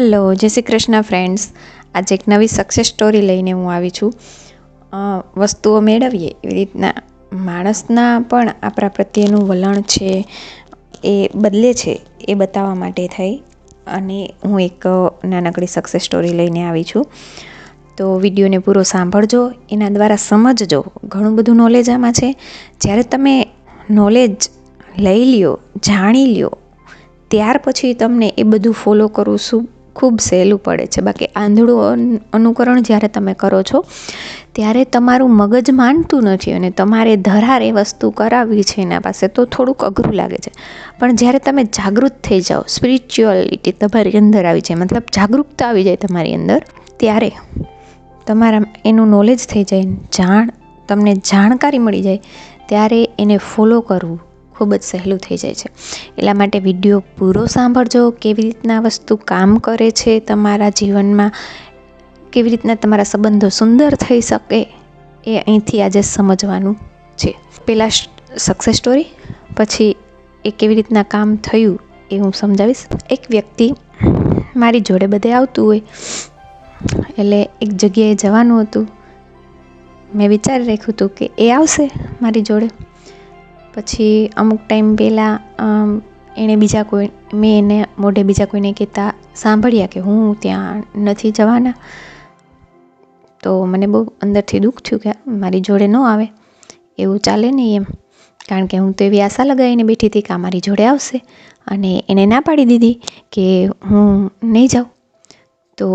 Hello જય Shri Krishna friends આજે એક નવી સક્સેસ સ્ટોરી લઈને હું આવી છું. વસ્તુઓ મેળવીએ એવી રીતના. માણસના પણ આપણા પ્રત્યેનું વલણ છે, એ બદલે છે, એ બતાવવા માટે થઈ. અને હું એક નાનકડી સક્સેસ સ્ટોરી લઈને આવી છું. તો વિડીયોને પૂરો સાંભળજો. એના દ્વારા સમજજો. ઘણું બધું નોલેજ આમાં છે. જ્યારે તમે નોલેજ લઈ લ્યો, જાણી લ્યો, ત્યાર પછી તમને એ બધું ફોલો કરવું શું ખૂબ સહેલું પડે છે. બાકી આંધળું અન- અનુકરણ જ્યારે તમે કરો છો, ત્યારે તમારું મગજ માનતું નથી અને તમારે ધરાર એ વસ્તુ કરાવવી છે એના પાસે તો થોડુંક અઘરું લાગે છે. પણ જ્યારે તમે જાગૃત થઈ જાઓ સ્પિરિચ્યુઅલિટી તમારી અંદર આવી જાય, મતલબ જાગૃતતા આવી જાય તમારી અંદર, ત્યારે તમારા એનું નોલેજ થઈ જાય, જાણ, તમને જાણકારી મળી જાય, ત્યારે એને ફોલો કરવું ખૂબ જ સહેલું થઈ જાય છે. એટલા માટે વીડિયો પૂરો સાંભળજો. કેવી રીતના વસ્તુ કામ કરે છે તમારા જીવનમાં? કેવી રીતના તમારા સંબંધો સુંદર થઈ શકે? એ અહીંથી આજે સમજવાનું છે. પહેલાં સક્સેસ સ્ટોરી પછી એ કેવી રીતના કામ થયું એ હું સમજાવીશ. એક વ્યક્તિ મારી જોડે બધે આવતું હોય. એટલે એક જગ્યાએ જવાનું હતું. મેં વિચારી રાખ્યું હતું કે એ આવશે મારી જોડે. પછી અમુક ટાઈમ પહેલાં એણે બીજા કોઈ, મેં એને મોઢે બીજા કોઈને કહેતા સાંભળ્યા કે હું ત્યાં નથી જવાના. તો મને બહુ અંદરથી દુઃખ થયું કે મારી જોડે ન આવે. એવું ચાલે નહીં એમ. કારણ કે હું તો એવી આશા લગાવીને બેઠી હતી કે આ મારી જોડે આવશે. અને એને ના પાડી દીધી કે હું નહીં જાઉં. તો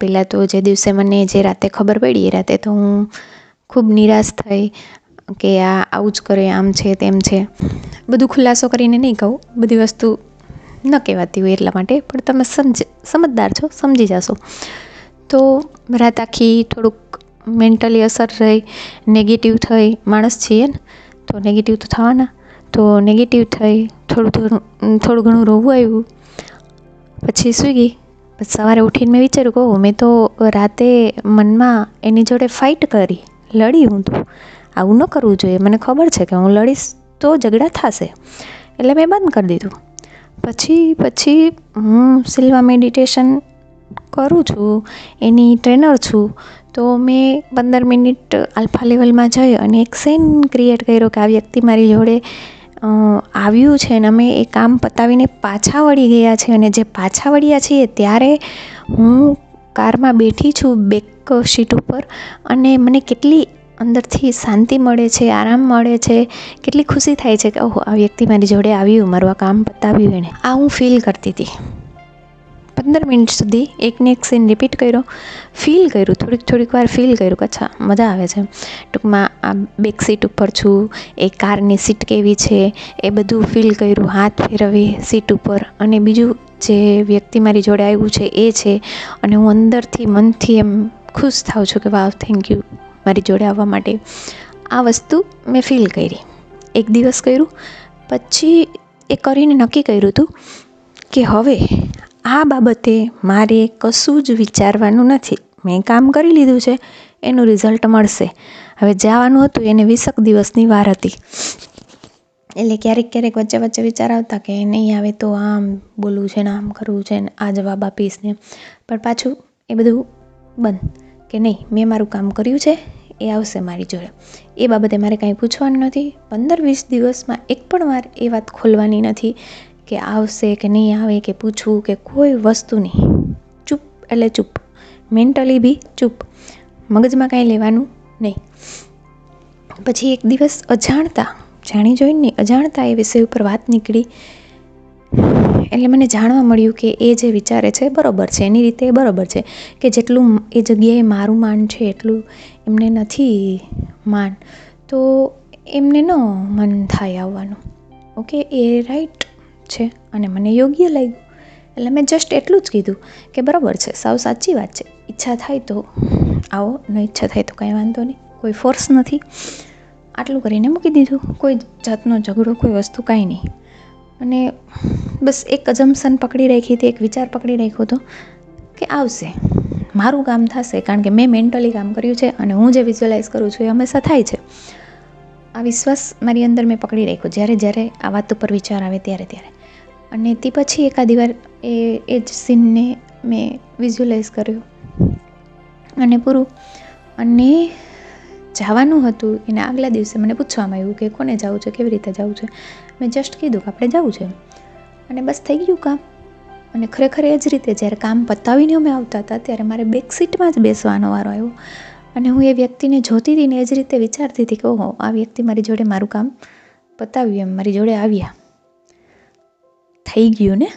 પહેલાં તો જે દિવસે મને જે રાતે ખબર પડી, એ રાતે તો હું ખૂબ નિરાશ થઈ કે આ આવું જ કરે, આમ છે, તેમ છે. બધું ખુલાસો કરીને નહીં કહું, બધી વસ્તુ ન કહેવાતી હોય એટલા માટે, પણ તમે સમજ, સમજદાર છો, સમજી જશો. તો રાત આખી થોડુંક મેન્ટલી અસર રહી નેગેટિવ થઈ, માણસ છીએ ને, તો નેગેટિવ તો થવાના. તો નેગેટિવ થઈ, થોડું થોડું થોડું ઘણું રોવું આવ્યું. પછી સૂઈ પછી સવારે ઉઠીને મેં વિચાર્યું કહું મેં તો રાતે મનમાં એની જોડે ફાઇટ કરી, લડી હું તો. આવું ન કરવું જોઈએ. મને ખબર છે કે હું લડીશ તો ઝઘડા થશે. એટલે મેં બંધ કરી દીધું. પછી પછી હું સિલ્વા મેડિટેશન કરું છું, એની ટ્રેનર છું, તો મેં પંદર મિનિટ આલ્ફા લેવલમાં જઈ અને એક સેન ક્રિએટ કર્યો કે આ વ્યક્તિ મારી જોડે આવ્યું છે અને અમે એ કામ પતાવીને પાછા વળી ગયા છે અને જે પાછા વળ્યા છીએ ત્યારે હું કારમાં બેઠી છું બેક સીટ ઉપર અને મને કેટલી અંદરથી શાંતિ મળે છે, આરામ મળે છે. કેટલી ખુશી થાય છે કે, ઓહો, આ વ્યક્તિ મારી જોડે આવ્યું મારું આ કામ પતાવ્યું એણે. આ હું ફીલ કરતી હતી. પંદર મિનિટ સુધી એકને એક સીન રિપીટ કર્યો. ફીલ કર્યું, થોડીક થોડીક વાર ફીલ કર્યું કે, અચ્છા, મજા આવે છે. ટૂંકમાં આ બેક સીટ ઉપર છું, એ કારની સીટ કેવી છે, એ બધું ફીલ કર્યું, હાથ ફેરવી સીટ ઉપર. અને બીજું જે વ્યક્તિ મારી જોડે આવ્યું છે, એ છે. અને હું અંદરથી મનથી એમ ખુશ થાઉં છું કે વાવ થેન્ક યુ મારી જોડે આવવા માટે આ વસ્તુ મેં ફીલ કરી. એક દિવસ કર્યું, પછી એ કરીને નક્કી કર્યું હતું કે હવે આ બાબતે મારે કશું જ વિચારવાનું નથી. મેં કામ કરી લીધું છે, એનું રિઝલ્ટ મળશે. હવે જવાનું હતું, એને વીસક દિવસની વાર હતી. એટલે ક્યારેક ક્યારેક વચ્ચે વચ્ચે વિચાર આવતા કે નહીં આવે તો આમ બોલવું છે ને આમ કરવું છે ને આ જવાબ આપીશ ને. પણ પાછું એ બધું બંધ. કે નહીં, મેં મારું કામ કર્યું છે, એ આવશે મારી જોડે. એ બાબતે મારે કાંઈ પૂછવાનું નથી. પંદર વીસ દિવસમાં એક પણ વાર એ વાત ખોલવાની નથી કે આવશે કે નહીં આવે, કે પૂછવું, કે કોઈ વસ્તુ નહીં. ચૂપ, એટલે ચૂપ. મેન્ટલી બી ચૂપ. મગજમાં કાંઈ લેવાનું નહીં. પછી એક દિવસ અજાણતા, જાણી જોઈને અજાણતા એ વિષય ઉપર વાત નીકળી એટલે મને જાણવા મળ્યું કે એ જે વિચારે છે બરાબર છે. એની રીતે બરોબર છે કે જેટલું એ જગ્યાએ મારું માન છે, એટલું એમને નથી માન તો એમને ન મન થાય આવવાનું. ઓકે? એ રાઈટ છે અને મને યોગ્ય લાગ્યું. એટલે મેં જસ્ટ એટલું જ કીધું કે બરાબર છે, સાવ સાચી વાત છે. ઈચ્છા થાય તો આવો, ન ઈચ્છા થાય તો કાંઈ વાંધો નહીં. કોઈ ફોર્સ નથી. આટલું કરીને મૂકી દીધું. કોઈ જાતનો ઝઘડો, કોઈ વસ્તુ કાંઈ નહીં. અને બસ એક અજમ્પશન પકડી રાખી હતી, એક વિચાર પકડી રાખ્યો હતો કે આવશે. મારું કામ થશે, કારણ કે મેં મેન્ટલી કામ કર્યું છે અને હું જે વિઝ્યુઅલાઇઝ કરું છું એ હંમેશા થાય છે. આ વિશ્વાસ મારી અંદર મેં પકડી રાખ્યો, જ્યારે જ્યારે આ વાત ઉપર વિચાર આવે ત્યારે ત્યારે. અને તે પછી એકાદી વાર એ એ જ સીનને મેં વિઝ્યુઅલાઇઝ કર્યો. અને પૂરું. અને જવાનું હતું, એના આગલા દિવસે મને પૂછવામાં આવ્યું કે કોને જવું છે, કેવી રીતે જવું છે? મેં જસ્ટ કીધું કે આપણે જવું છે. અને બસ થઈ ગયું કામ. અને ખરેખર એ જ રીતે જ્યારે કામ પતાવીને અમે આવતા હતા, ત્યારે મારે બેક સીટમાં જ બેસવાનો વારો આવ્યો. અને હું એ વ્યક્તિને જોતી હતી ને એ જ રીતે વિચારતી હતી કે, ઓહો, આ વ્યક્તિ મારી જોડે મારું કામ પતાવ્યું, એમ મારી જોડે આવ્યા. થઈ ગયું ને?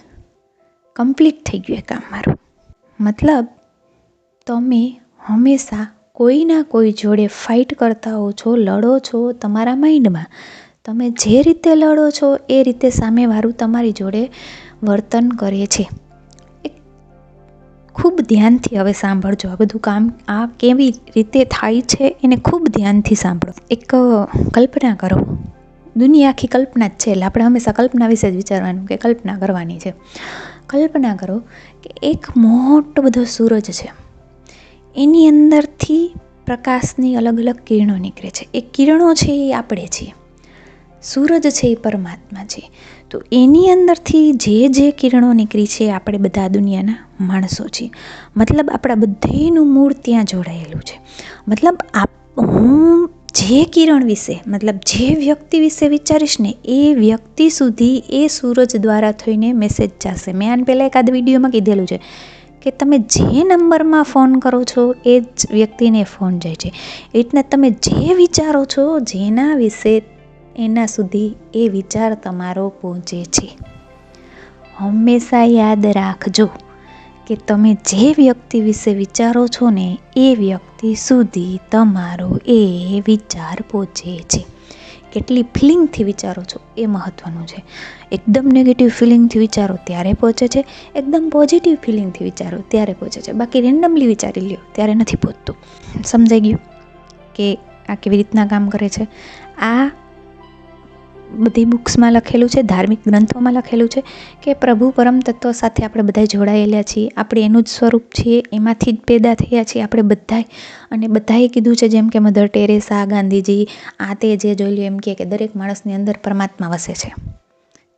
કમ્પ્લીટ થઈ ગયું એ કામ મારું. મતલબ, તમે હંમેશા કોઈના કોઈ જોડે ફાઇટ કરતા હો છો, લડો છો, તમારા માઇન્ડમાં તમે જે રીતે લડો છો, એ રીતે સામેવાળું તમારી જોડે વર્તન કરે છે. ખૂબ ધ્યાનથી હવે સાંભળજો. આ બધું કામ આ કેવી રીતે થાય છે, એને ખૂબ ધ્યાનથી સાંભળો. એક કલ્પના કરો. દુનિયા આખી કલ્પના જ છે, એટલે આપણે હંમેશા કલ્પના વિશે જ વિચારવાનું કે કલ્પના કરવાની છે. કલ્પના કરો કે એક મોટો બધો સૂરજ છે. એની અંદરથી પ્રકાશની અલગ અલગ કિરણો નીકળે છે. એ કિરણો છે એ આપણે છીએ. સૂરજ છે એ પરમાત્મા છે. તો એની અંદરથી જે જે કિરણો નીકળી છે આપણે બધા દુનિયાના માણસો છીએ. મતલબ આપણા બધેનું મૂળ ત્યાં જોડાયેલું છે. મતલબ આપ, હું જે કિરણ વિશે, મતલબ જે વ્યક્તિ વિશે વિચારીશ ને એ વ્યક્તિ સુધી એ સૂરજ દ્વારા થઈને મેસેજ જશે. મેં આને પહેલાં એકાદ વિડીયોમાં કીધેલું છે કે તમે જે નંબરમાં ફોન કરો છો એ જ વ્યક્તિને ફોન જાય છે. એટલે તમે જે વિચારો છો જેના વિશે એના સુધી એ વિચાર તમારો પહોંચે છે. હંમેશા યાદ રાખજો કે તમે જે વ્યક્તિ વિશે વિચારો છો ને, એ વ્યક્તિ સુધી તમારો એ વિચાર પહોંચે છે. કેટલી ફિલિંગથી વિચારો છો એ મહત્ત્વનું છે. એકદમ નેગેટિવ ફિલિંગથી વિચારો ત્યારે પહોંચે છે, એકદમ પોઝિટિવ ફિલિંગથી વિચારો ત્યારે પહોંચે છે. બાકી રેન્ડમલી વિચારી લ્યો, ત્યારે નથી પહોંચતું. સમજાઈ ગયું કે આ કેવી રીતના કામ કરે છે? આ બધી બુક્સમાં લખેલું છે, ધાર્મિક ગ્રંથોમાં લખેલું છે કે પ્રભુ પરમ તત્વ સાથે આપણે બધા જોડાયેલા છીએ, આપણે એનું જ સ્વરૂપ છીએ, એમાંથી જ પેદા થયા છીએ આપણે બધાય. અને બધાએ કીધું છે જેમ કે મધર ટેરેસા, ગાંધીજી, આ તે જે જોઈ લ્યો એમ કે દરેક માણસની અંદર પરમાત્મા વસે છે.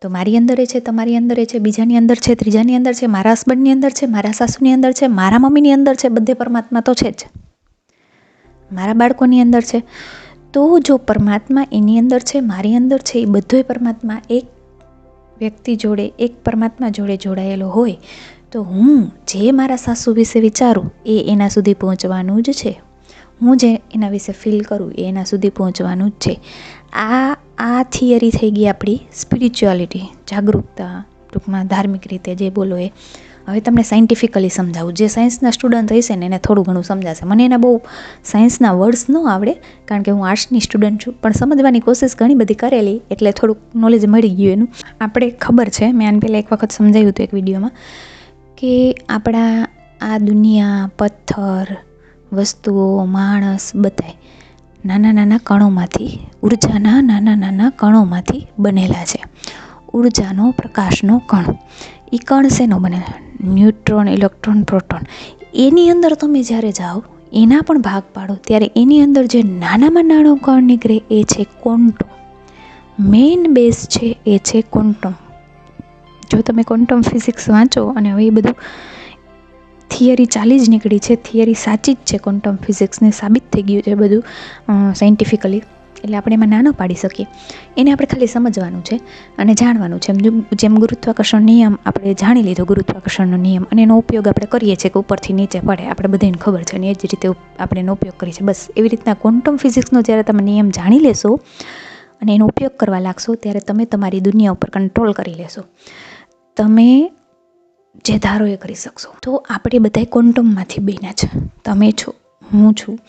તો મારી અંદર એ છે, તમારી અંદર એ છે, બીજાની અંદર છે, ત્રીજાની અંદર છે, મારા હસબન્ડની અંદર છે, મારા સાસુની અંદર છે, મારા મમ્મીની અંદર છે, બધે પરમાત્મા તો છે જ. મારા બાળકોની અંદર છે. તો જો પરમાત્મા એની અંદર છે, મારી અંદર છે, એ બધોય પરમાત્મા એક વ્યક્તિ જોડે, એક પરમાત્મા જોડે જોડાયેલો હોય, તો હું જે મારા સાસુ વિશે વિચારું, એ એના સુધી પહોંચવાનું જ છે. હું જે એના વિશે ફીલ કરું, એ એના સુધી પહોંચવાનું જ છે. આ આ થિયરી થઈ ગઈ આપણી સ્પિરિચ્યુઆલિટી જાગૃતતા ટૂંકમાં ધાર્મિક રીતે જે બોલો એ. હવે તમને સાયન્ટિફિકલી સમજાવું. જે સાયન્સના સ્ટુડન્ટ હશે ને એને થોડું ઘણું સમજાશે. મને એના બહુ સાયન્સના વર્ડ્સ ન આવડે, કારણ કે હું આર્ટ્સની સ્ટુડન્ટ છું. પણ સમજવાની કોશિશ ઘણી બધી કરેલી, એટલે થોડુંક નોલેજ મળી ગયું એનું. આપણે ખબર છે, મેં આને પહેલાં એક વખત સમજાવ્યું હતું એક વિડીયોમાં કે આપણા આ દુનિયા, પથ્થર, વસ્તુઓ, માણસ બધાય નાના નાના કણોમાંથી, ઉર્જાના નાના નાના કણોમાંથી બનેલા છે. ઉર્જાનો પ્રકાશનો કણ. એ કણ શેનો બને ન્યુટ્રોન, ઇલેક્ટ્રોન, પ્રોટોન. એની અંદર તમે જ્યારે જાઓ, એના પણ ભાગ પાડો, ત્યારે એની અંદર જે નાનામાં નાનો કણ નીકળે એ છે ક્વોન્ટમ. મેઇન બેઝ છે એ છે ક્વોન્ટમ. જો તમે ક્વોન્ટમ ફિઝિક્સ વાંચો, અને હવે એ બધું થિયરી ચાલી જ નીકળી છે, થિયરી સાચી જ છે ક્વોન્ટમ ફિઝિક્સને સાબિત થઈ ગયું છે બધું સાયન્ટિફિકલી એટલે આપણે એમાં નાનો પાડી શકીએ. એને આપણે ખાલી સમજવાનું છે અને જાણવાનું છે. જેમ ગુરુત્વાકર્ષણ નિયમ આપણે જાણી લીધો, ગુરુત્વાકર્ષણનો નિયમ અને એનો ઉપયોગ આપણે કરીએ છીએ કે ઉપરથી નીચે પડે. આપણે બધાને ખબર છે અને એ જ રીતે આપણે એનો ઉપયોગ કરીએ છીએ. બસ, એવી રીતના ક્વોન્ટમ ફિઝિક્સનો જ્યારે તમે નિયમ જાણી લેશો અને એનો ઉપયોગ કરવા લાગશો, ત્યારે તમે તમારી દુનિયા ઉપર કંટ્રોલ કરી લેશો. તમે જે ધારો એ કરી શકશો. તો આપણે બધા ક્વોન્ટમમાંથી બન્યા છે. તમે છો, હું છું.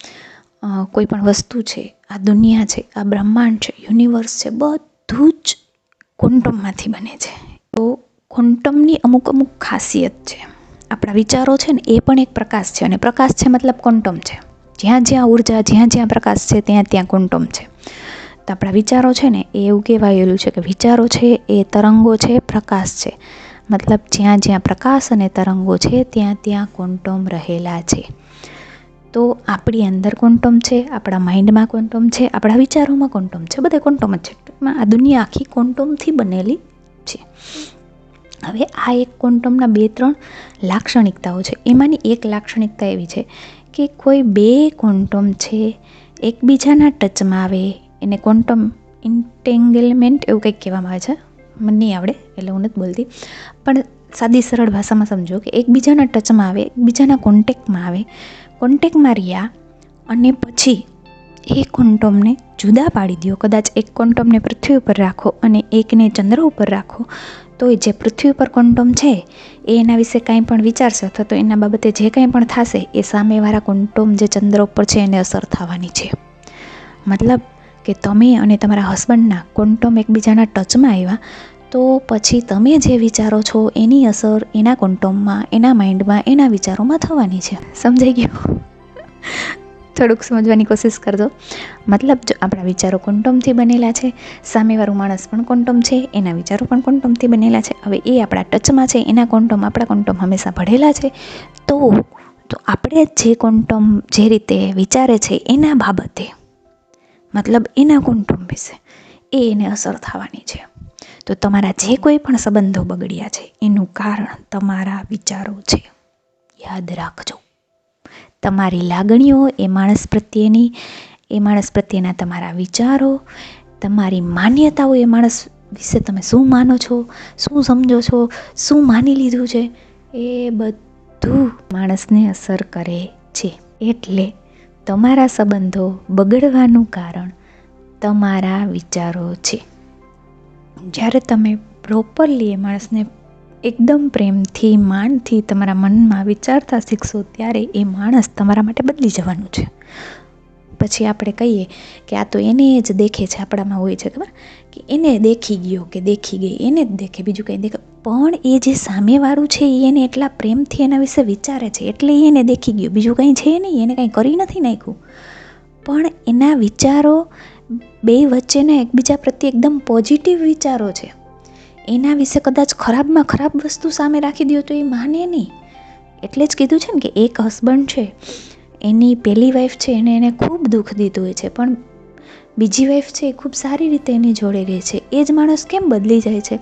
કોઈ પણ વસ્તુ છે, આ દુનિયા છે, આ બ્રહ્માંડ છે, યુનિવર્સ છે, બધું જ ક્વોન્ટમમાંથી બને છે. તો ક્વોન્ટમની અમુક અમુક ખાસિયત છે. આપણા વિચારો છે ને, એ પણ એક પ્રકાશ છે અને પ્રકાશ છે મતલબ ક્વોન્ટમ છે. જ્યાં જ્યાં ઊર્જા, જ્યાં જ્યાં પ્રકાશ છે, ત્યાં ત્યાં ક્વોન્ટમ છે. તો આપણા વિચારો છે ને, એ એવું કહેવાયેલું છે કે વિચારો છે, એ તરંગો છે, પ્રકાશ છે. મતલબ જ્યાં જ્યાં પ્રકાશ અને તરંગો છે, ત્યાં ત્યાં ક્વોન્ટમ રહેલા છે. તો આપણી અંદર ક્વોન્ટમ છે, આપણા માઇન્ડમાં ક્વોન્ટમ છે, આપણા વિચારોમાં ક્વોન્ટમ છે, બધે ક્વોન્ટમ જ છે. આ દુનિયા આખી ક્વોન્ટમથી બનેલી છે. હવે આ એક ક્વોન્ટમના બે, ત્રણ લાક્ષણિકતાઓ છે. એમાંની એક લાક્ષણિકતા એવી છે કે કોઈ બે ક્વોન્ટમ છે, એકબીજાના ટચમાં આવે, એને ક્વોન્ટમ ઇન્ટેંગલમેન્ટ એવું કંઈક કહેવામાં આવે છે. મને નહીં આવડે, એટલે હું નથી બોલતી. પણ સાદી સરળ ભાષામાં સમજો કે એકબીજાના ટચમાં આવે, એકબીજાના કોન્ટેક્ટમાં આવે કોન્ટેક્ટમાં રહ્યા અને પછી એ કોન્ટોમને જુદા પાડી દો કદાચ એક કોન્ટોમને પૃથ્વી ઉપર રાખો અને એકને ચંદ્ર ઉપર રાખો. તો જે પૃથ્વી ઉપર કોન્ટોમ છે, એ એના વિશે કાંઈ પણ વિચારશે અથવા તો એના બાબતે જે કંઈ પણ થશે, એ સામેવાળા કોન્ટોમ જે ચંદ્ર ઉપર છે, એને અસર થવાની છે. મતલબ કે તમે અને તમારા હસબન્ડના કોન્ટોમ એકબીજાના ટચમાં આવ્યા તો પછી તમે જે વિચારો છો એની અસર એના કોન્ટોમમાં એના માઇન્ડમાં, એના વિચારોમાં થવાની છે. સમજાઈ ગયું? થોડુંક સમજવાની કોશિશ કરજો. મતલબ જો આપણા વિચારો કોન્ટોમથી બનેલા છે, સામેવાળું માણસ પણ કોન્ટોમ છે, એના વિચારો પણ કોન્ટોમથી બનેલા છે. હવે એ આપણા ટચમાં છે, એના કોન્ટોમ આપણા કોન્ટોમ હંમેશા ભળેલા છે. તો તો આપણે જે ક્વોન્ટમ જે રીતે વિચારે છે એના બાબતે, મતલબ એના ક્વોન્ટમ વિશે, એ એને અસર થવાની છે. તો તમારા જે કોઈ પણ સંબંધો બગડ્યા છે, એનું કારણ તમારા વિચારો છે. યાદ રાખજો. તમારી લાગણીઓ એ માણસ પ્રત્યેની, એ માણસ પ્રત્યેના તમારા વિચારો, તમારી માન્યતાઓ એ માણસ વિશે તમે શું માનો છો, શું સમજો છો, શું માની લીધું છે, એ બધું માણસને અસર કરે છે. એટલે તમારા સંબંધો બગડવાનું કારણ તમારા વિચારો છે. જ્યારે તમે પ્રોપરલી એ માણસને એકદમ પ્રેમથી, માનથી તમારા મનમાં વિચારતા શીખશો, ત્યારે એ માણસ તમારા માટે બદલી જવાનું છે. પછી આપણે કહીએ કે આ તો એને જ દેખે છે, આપણામાં હોય છે, ખબર? કે એને દેખી ગયો કે દેખી ગઈ, એને જ દેખે, બીજું કંઈ દેખે. પણ એ જે સામેવાળું છે, એ એને એટલા પ્રેમથી એના વિશે વિચારે છે, એટલે એને દેખી ગયો. બીજું કંઈ છે નહીં, એને કંઈ કરી નથી નાખ્યું. પણ એના વિચારો બે વચ્ચેના એકબીજા પ્રત્યે એકદમ પોઝિટિવ વિચારો છે. એના વિશે કદાચ ખરાબમાં ખરાબ વસ્તુ સામે રાખી દો તો એ માને નહીં. એટલે જ કીધું છે ને કે એક હસબન્ડ છે, એની પહેલી વાઈફ છે, એને એને ખૂબ દુઃખ દીધું હોય છે, પણ બીજી વાઈફ છે એ ખૂબ સારી રીતે એની જોડે રહે છે. એ જ માણસ કેમ બદલી જાય છે?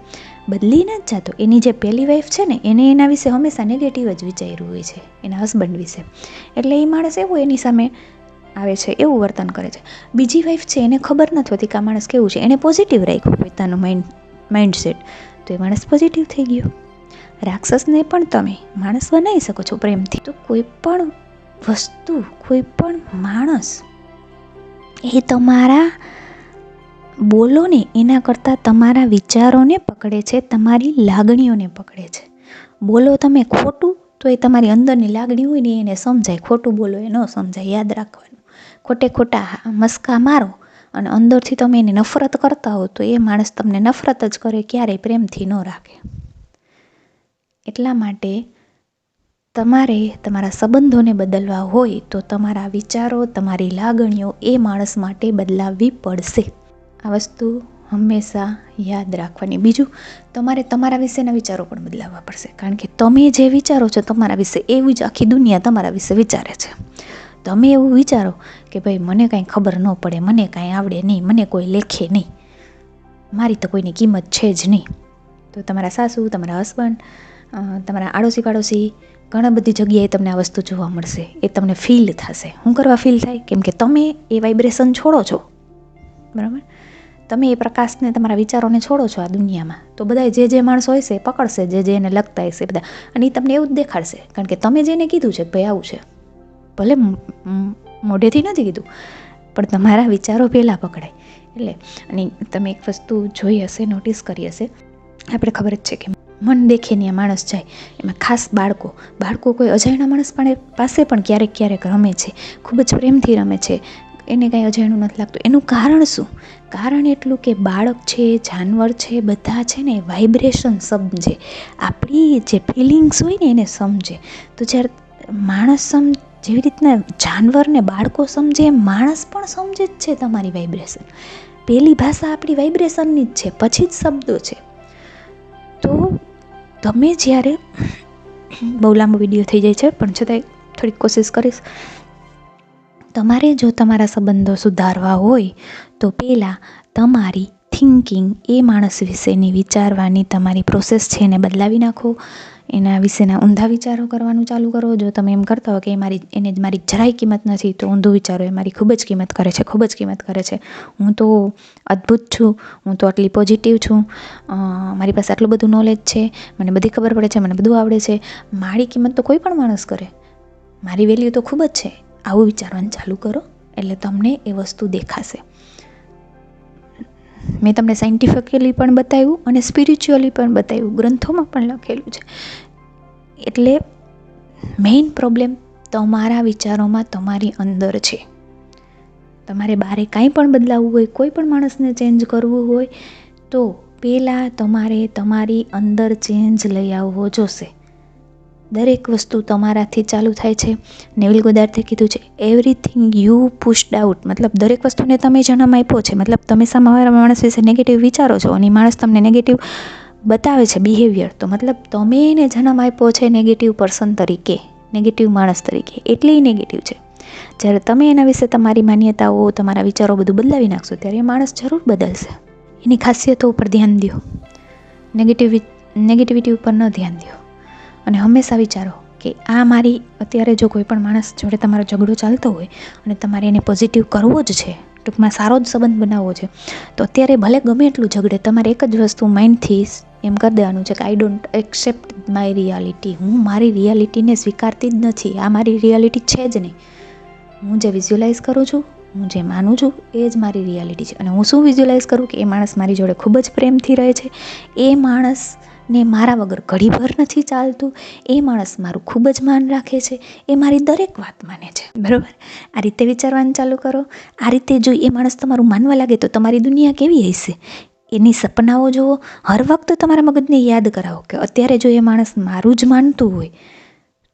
બદલી ન જ જતો. એની જે પહેલી વાઈફ છે ને, એને એના વિશે હંમેશા નેગેટિવ જ વિચાર્યું હોય છે, એના હસબન્ડ વિશે. એટલે એ માણસ એવું એની સામે આવે છે, એવું વર્તન કરે છે. બીજી વાઈફ છે, એને ખબર નથી હોતી કે આ માણસ કેવું છે. એને પોઝિટિવ રાખ્યું પોતાનું માઇન્ડ માઇન્ડસેટ તો એ માણસ પોઝિટિવ થઈ ગયો. રાક્ષસને પણ તમે માણસ બનાવી શકો છો પ્રેમથી. તો કોઈ પણ વસ્તુ, કોઈ પણ માણસ, એ તમારા બોલો ને એના કરતાં તમારા વિચારોને પકડે છે, તમારી લાગણીઓને પકડે છે. બોલો તમે ખોટું, તો એ તમારી અંદરની લાગણી હોય ને એને સમજાય. ખોટું બોલો એ ન સમજાય. યાદ રાખવાનું. ખોટે ખોટા મસ્કા મારો અને અંદરથી તમે એને નફરત કરતા હો તો એ માણસ તમને નફરત જ કરે, ક્યારેય પ્રેમથી ન રાખે. એટલા માટે તમારે તમારા સંબંધોને બદલવા હોય તો તમારા વિચારો, તમારી લાગણીઓ એ માણસ માટે બદલાવવી પડશે. આ વસ્તુ હંમેશા યાદ રાખવાની. બીજું, તમારે તમારા વિશેના વિચારો પણ બદલાવવા પડશે. કારણ કે તમે જે વિચારો છો, તમારા વિશે એવું જ આખી દુનિયા તમારા વિશે વિચારે છે. તમે એવું વિચારો કે ભાઈ, મને કાંઈ ખબર ન પડે, મને કાંઈ આવડે નહીં, મને કોઈ લેખે નહીં. મારી તો કોઈની કિંમત છે જ નહીં. તો તમારા સાસુ, તમારા હસબન્ડ તમારા આડોશી પાડોશી ઘણા બધી જગ્યાએ તમને આ વસ્તુ જોવા મળશે. એ તમને ફીલ થશે. શું કરવા ફીલ થાય? કેમ કે તમે એ વાઇબ્રેશન છોડો છો. બરાબર? તમે એ પ્રકાશને, તમારા વિચારોને છોડો છો આ દુનિયામાં. તો બધા જે જે માણસો હોય છે, પકડશે, જે જે એને લગતા હશે બધા. અને એ તમને એવું જ દેખાડશે. કારણ કે તમે જેને કીધું છે કે ભાઈ આવું છે. ભલે મોઢેથી નથી કીધું, પણ તમારા વિચારો પહેલાં પકડાય. એટલે, અને તમે એક વસ્તુ જોઈ હશે નોટિસ કરી હશે. આપણે ખબર જ છે કે મન દેખે ને માણસ જાય. એમાં ખાસ બાળકો. બાળકો કોઈ અજાણ્યા માણસ પણ પાસે પણ ક્યારેક ક્યારેક રમે છે. ખૂબ જ પ્રેમથી રમે છે. એને કાંઈ અજાણ્યું નથી લાગતું. એનું કારણ શું? કારણ એટલું કે બાળક છે, જાનવર છે, બધા છે ને વાઇબ્રેશન સમજે. આપણી જે ફિલિંગ્સ હોય ને એને સમજે. તો જ્યારે માણસ સમ જેવી રીતના જાનવરને બાળકો સમજે એમ માણસ પણ સમજે જ છે તમારી વાઇબ્રેશન પહેલી ભાષા આપણી વાઇબ્રેશનની જ છે, પછી જ શબ્દો છે. તો તમે જ્યારે, બહુ લાંબો વીડિયો થઈ જાય છે, પણ છતાંય થોડીક કોશિશ કરીશ. તમારે જો તમારા સંબંધો સુધારવા હોય, તો પહેલાં તમારી થિંકિંગ એ માણસ વિશેની વિચારવાની તમારી પ્રોસેસ છે એને બદલાવી નાખો. એના વિશેના ઊંધા વિચારો કરવાનું ચાલુ કરો. જો તમે એમ કરતા હો કે એ મારી, એને જ મારી જરાય કિંમત નથી, તો ઊંધું વિચારો, એ મારી ખૂબ જ કિંમત કરે છે, ખૂબ જ કિંમત કરે છે. હું તો અદ્ભુત છું, હું તો આટલી પોઝિટિવ છું. મારી પાસે આટલું બધું નોલેજ છે, મને બધી ખબર પડે છે, મને બધું આવડે છે. મારી કિંમત તો કોઈ પણ માણસ કરે. મારી વેલ્યુ તો ખૂબ જ છે. આવું વિચારવાનું ચાલુ કરો, એટલે તમને એ વસ્તુ દેખાશે. મેં તમને સાયન્ટિફિકલી પણ બતાવ્યું અને સ્પિરિચ્યુઅલી પણ બતાવ્યું. ગ્રંથોમાં પણ લખેલું છે. એટલે મેઇન પ્રોબ્લેમ તમારા વિચારોમાં તમારી અંદર છે. તમારે બારે કાંઈ પણ બદલાવવું હોય, કોઈ પણ માણસને ચેન્જ કરવું હોય, તો પહેલાં તમારે તમારી અંદર ચેન્જ લઈ આવવો જોશે. દરેક વસ્તુ તમારાથી ચાલુ થાય છે. નેવિલ ગોદાર્થે કીધું છે એવરીથિંગ યુ પુશ્ડ આઉટ મતલબ દરેક વસ્તુને તમે જન્મ આપ્યો છે. મતલબ તમે સામેવાળા માણસ વિશે નેગેટિવ વિચારો છો અને માણસ તમને નેગેટિવ બતાવે છે બિહેવિયર તો મતલબ તમે એને જન્મ આપ્યો છે નેગેટિવ પર્સન તરીકે નેગેટિવ માણસ તરીકે. એટલે એ નેગેટિવ છે. જ્યારે તમે એના વિશે તમારી માન્યતાઓ, તમારા વિચારો બધું બદલાવી નાખશો, ત્યારે એ માણસ જરૂર બદલશે. એની ખાસિયતો ઉપર ધ્યાન દો નેગેટિવ નેગેટિવિટી ઉપર ન ધ્યાન દો અને હંમેશા વિચારો કે આ મારી અત્યારે જો કોઈ પણ માણસ જોડે તમારો ઝઘડો ચાલતો હોય અને તમારે એને પોઝિટિવ કરવો જ છે, ટૂંકમાં સારો જ સંબંધ બનાવવો છે, તો અત્યારે ભલે ગમે એટલું ઝઘડે, તમારે એક જ વસ્તુ માઇન્ડથી એમ કરી દેવાનું છે કે I don't accept my reality હું મારી રિયાલિટીને સ્વીકારતી જ નથી. આ મારી રિયાલિટી છે જ નહીં. હું જે વિઝ્યુલાઇઝ કરું છું, હું જે માનું છું, એ જ મારી રિયાલિટી છે. અને હું શું વિઝ્યુલાઇઝ કરું કે એ માણસ મારી જોડે ખૂબ જ પ્રેમથી રહે છે. એ માણસને મારા વગર ઘડીભર નથી ચાલતું. એ માણસ મારું ખૂબ જ માન રાખે છે. એ મારી દરેક વાત માને છે. બરાબર? આ રીતે વિચારવાનું ચાલુ કરો. આ રીતે જો એ માણસ તમારું માનવા લાગે તો તમારી દુનિયા કેવી હશે? એની સપનાઓ જુઓ. હર વખત તમારા મગજને યાદ કરાવો કે અત્યારે જો એ માણસ મારું જ માનતું હોય,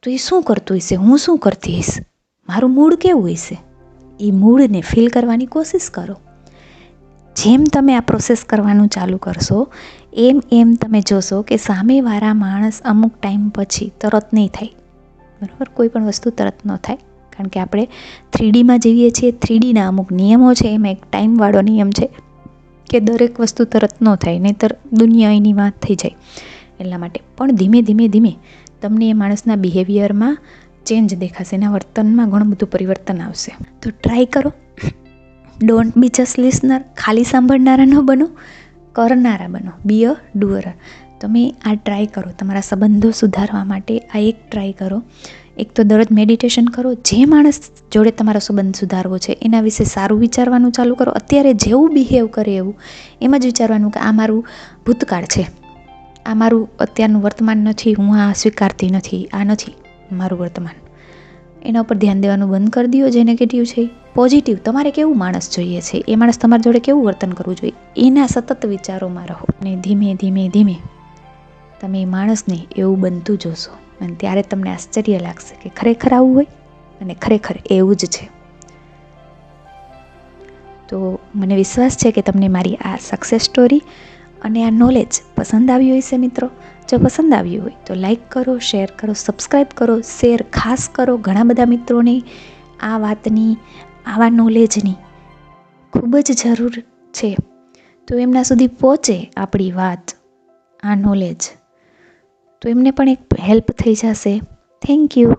તો એ શું કરતું હશે? હું શું કરતી હઈશ? મારું મૂળ કેવું હશે એ મૂળને ફીલ કરવાની કોશિશ કરો. જેમ તમે આ પ્રોસેસ કરવાનું ચાલુ કરશો, એમ એમ તમે જોશો કે સામેવાળા માણસ અમુક ટાઈમ પછી તરત નહીં થાય. બરાબર? કોઈ પણ વસ્તુ તરત ન થાય. કારણ કે આપણે થ્રીડીમાં જીવીએ છીએ. થ્રીડીના અમુક નિયમો છે. એમાં એક ટાઈમવાળો નિયમ છે કે દરેક વસ્તુ તરત ન થાય, નહીંતર દુનિયા એની વાત થઈ જાય. એટલા માટે. પણ ધીમે ધીમે ધીમે તમને એ માણસના બિહેવિયરમાં ચેન્જ દેખાશે એના વર્તનમાં ઘણું બધું પરિવર્તન આવશે. તો ટ્રાય કરો. ડોન્ટ બી જસ્ટ લિસનર ખાલી સાંભળનારા ન બનો, કરનારા બનો. બી અ ડુઅર તમે આ ટ્રાય કરો. તમારા સંબંધો સુધારવા માટે આ એક ટ્રાય કરો. એક તો દરરોજ મેડિટેશન કરો. જે માણસ જોડે તમારો સંબંધ સુધારવો છે, એના વિશે સારું વિચારવાનું ચાલુ કરો. અત્યારે જેવું બિહેવ કરે એવું, એમ જ વિચારવાનું કે આ મારું ભૂતકાળ છે. આ મારું અત્યારનું વર્તમાન નથી. હું આ સ્વીકારતી નથી. આ નથી મારું વર્તમાન. એના ઉપર ધ્યાન દેવાનું બંધ કરી દો, જે નેગેટિવ છે પોઝિટિવ તમારે કેવું માણસ જોઈએ છે? એ માણસ તમારી જોડે કેવું વર્તન કરવું જોઈએ? એના સતત વિચારોમાં રહો અને ધીમે ધીમે ધીમે તમે એ માણસને એવું બનતું જોશો. અને ત્યારે તમને આશ્ચર્ય લાગશે કે ખરેખર આવું હોય અને ખરેખર એવું જ છે. તો મને વિશ્વાસ છે કે તમને મારી આ સક્સેસ સ્ટોરી અને આ નોલેજ પસંદ આવ્યું હશે મિત્રો. જો પસંદ આવ્યું હોય તો લાઈક કરો, શેર કરો સબસ્ક્રાઈબ કરો, શેર ખાસ કરો ઘણા બધા મિત્રોને. આ વાતની, આવા નોલેજની ખૂબ જ જરૂર છે. તો એમના સુધી પહોંચે આપણી વાત, આ નોલેજ તો એમને પણ એક હેલ્પ થઈ જશે. Thank you